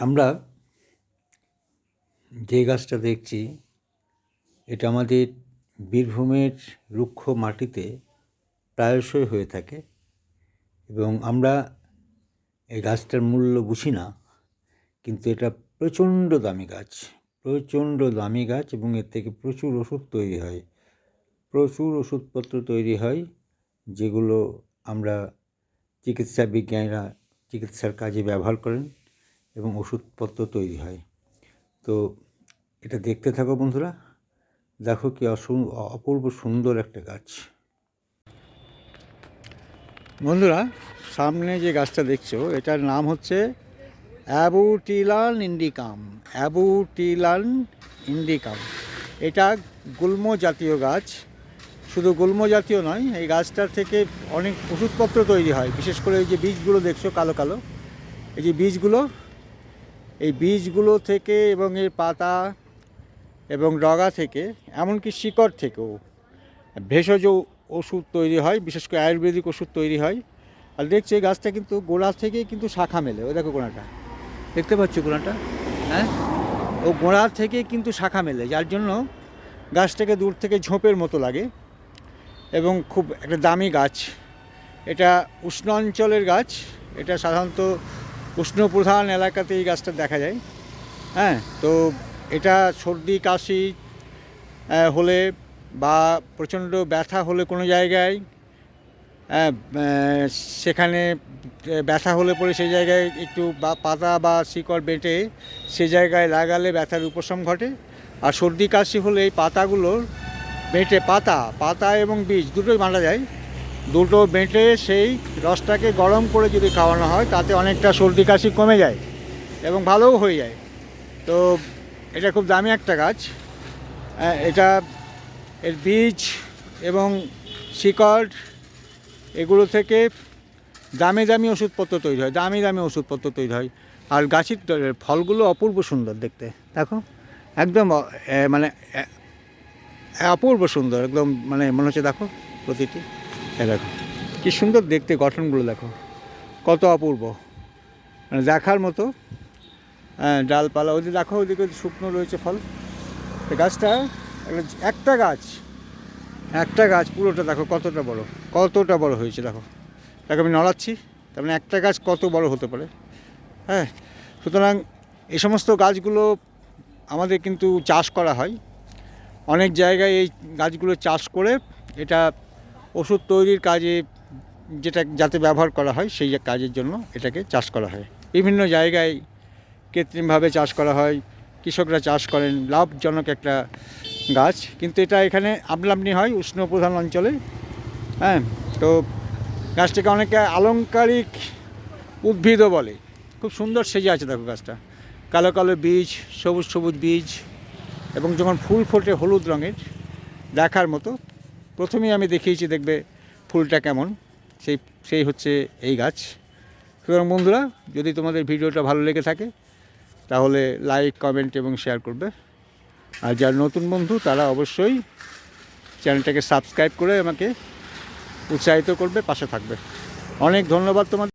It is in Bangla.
আমরা যে গাছটা দেখছি, এটা আমাদের বীরভূমের রুক্ষ মাটিতে প্রায়শই হয়ে থাকে এবং আমরা এই গাছটার মূল্য বুঝি না, কিন্তু এটা প্রচণ্ড দামি গাছ, প্রচণ্ড দামি গাছ এবং এর থেকে প্রচুর ওষুধ তৈরি হয়। প্রচুর ওষুধপত্র তৈরি হয় যেগুলো আমরা চিকিৎসা বিজ্ঞানীরা চিকিৎসার কাজে ব্যবহার করেন। এবং ওষুধপত্র তৈরি হয়। তো এটা দেখতে থাকো বন্ধুরা। দেখো কি অপূর্ব সুন্দর একটা গাছ। বন্ধুরা, সামনে যে গাছটা দেখছ, এটার নাম হচ্ছে অ্যাবুটিলান ইন্ডিকাম। অ্যাবুটিলান ইন্ডিকাম। এটা গুল্ম জাতীয় গাছ। শুধু গুল্ম জাতীয় নয়, এই গাছটার থেকে অনেক ওষুধপত্র তৈরি হয়। বিশেষ করে এই যে বীজগুলো দেখছ, কালো কালো। এই যে বীজগুলো এই বীজগুলো থেকে এবং এর পাতা এবং ডগা থেকে, এমনকি শিকড় থেকেও ভেষজ ওষুধ তৈরি হয়, বিশেষ করে আয়ুর্বেদিক ওষুধ তৈরি হয়। আর দেখছি এই গাছটা কিন্তু গোড়া থেকেই কিন্তু শাখা মেলে। ওই দেখো গোড়াটা। দেখতে পাচ্ছ গোড়াটা? হ্যাঁ? ও গোড়া থেকে কিন্তু শাখা মেলে, যার জন্য গাছটাকে দূর থেকে ঝোপের মতো লাগে। এবং খুব একটা দামি গাছ। এটা উষ্ণ অঞ্চলের গাছ। এটা সাধারণত উষ্ণ প্রধান এলাকাতে এই গাছটা দেখা যায়। হ্যাঁ তো এটা সর্দি, কাশি হলে বা প্রচণ্ড ব্যথা হলে কোনো জায়গায় সেখানে ব্যথা হলে পরে সেই জায়গায় একটু বা পাতা বা শিকড় বেটে সে জায়গায় লাগালে ব্যথার উপশম ঘটে। আর সর্দি, কাশি হলে এই পাতাগুলোর বেটে পাতা পাতা এবং বীজ দুটোই বাঁটা যায়। দুটো বেঁটে সেই রসটাকে গরম করে যদি খাওয়ানো হয়, তাতে অনেকটা সর্দি কাশি কমে যায় এবং ভালোও হয়ে যায়। তো এটা খুব দামি একটা গাছ। এটা এর বীজ এবং শিকড়, এগুলো থেকে দামি দামি ওষুধপত্র তৈরি হয়, দামি দামি ওষুধপত্র তৈরি হয়। আর গাছের ফলগুলো অপূর্ব সুন্দর দেখতে। দেখো, একদম মানে অপূর্ব সুন্দর, একদম মানে মনে হচ্ছে দেখো প্রতিটি। এ দেখো, কী সুন্দর দেখতে গঠনগুলো দেখো। কত অপূর্ব। মানে দেখার মতো হ্যাঁ ডালপালা, ওদিকে দেখো, ওদিকে শুকনো রয়েছে ফল। গাছটা, একটা- গাছ, একটা গাছ, পুরোটা দেখো কতটা বড় কতটা বড় হয়েছে দেখো। দেখো, আমি নড়াচ্ছি, তার মানে একটা গাছ কত বড় হতে পারে। হ্যাঁ সুতরাং এই সমস্ত গাছগুলো আমাদের কিন্তু চাষ করা হয়। অনেক জায়গায় এই গাছগুলো চাষ করে এটা ওষুধ তৈরির কাজে যেটা যাতে ব্যবহার করা হয় সেই কাজের জন্য এটাকে চাষ করা হয়। বিভিন্ন জায়গায় কৃত্রিমভাবে চাষ করা হয়, কৃষকরা চাষ করেন, লাভজনক একটা গাছ। কিন্তু এটা এখানে আমলামনি হয় উষ্ণ প্রধান অঞ্চলে হ্যাঁ? তো গাছটাকে অনেকে আলংকারিক উদ্ভিদও বলে। খুব সুন্দর সেজে আছে দেখো গাছটা। কালো কালো বীজ, সবুজ সবুজ বীজ এবং যখন ফুল ফোটে হলুদ রঙের দেখার মতো প্রথমেই আমি দেখিয়েছি, দেখবে ফুলটা কেমন। সেই সেই হচ্ছে এই গাছ। সুতরাং বন্ধুরা, যদি তোমাদের ভিডিওটা ভালো লেগে থাকে, তাহলে লাইক, কমেন্ট এবং শেয়ার করবে। আর যারা নতুন বন্ধু, তারা অবশ্যই চ্যানেলটাকে সাবস্ক্রাইব করে আমাকে উৎসাহিত করবে, পাশে থাকবে। অনেক ধন্যবাদ তোমাদের।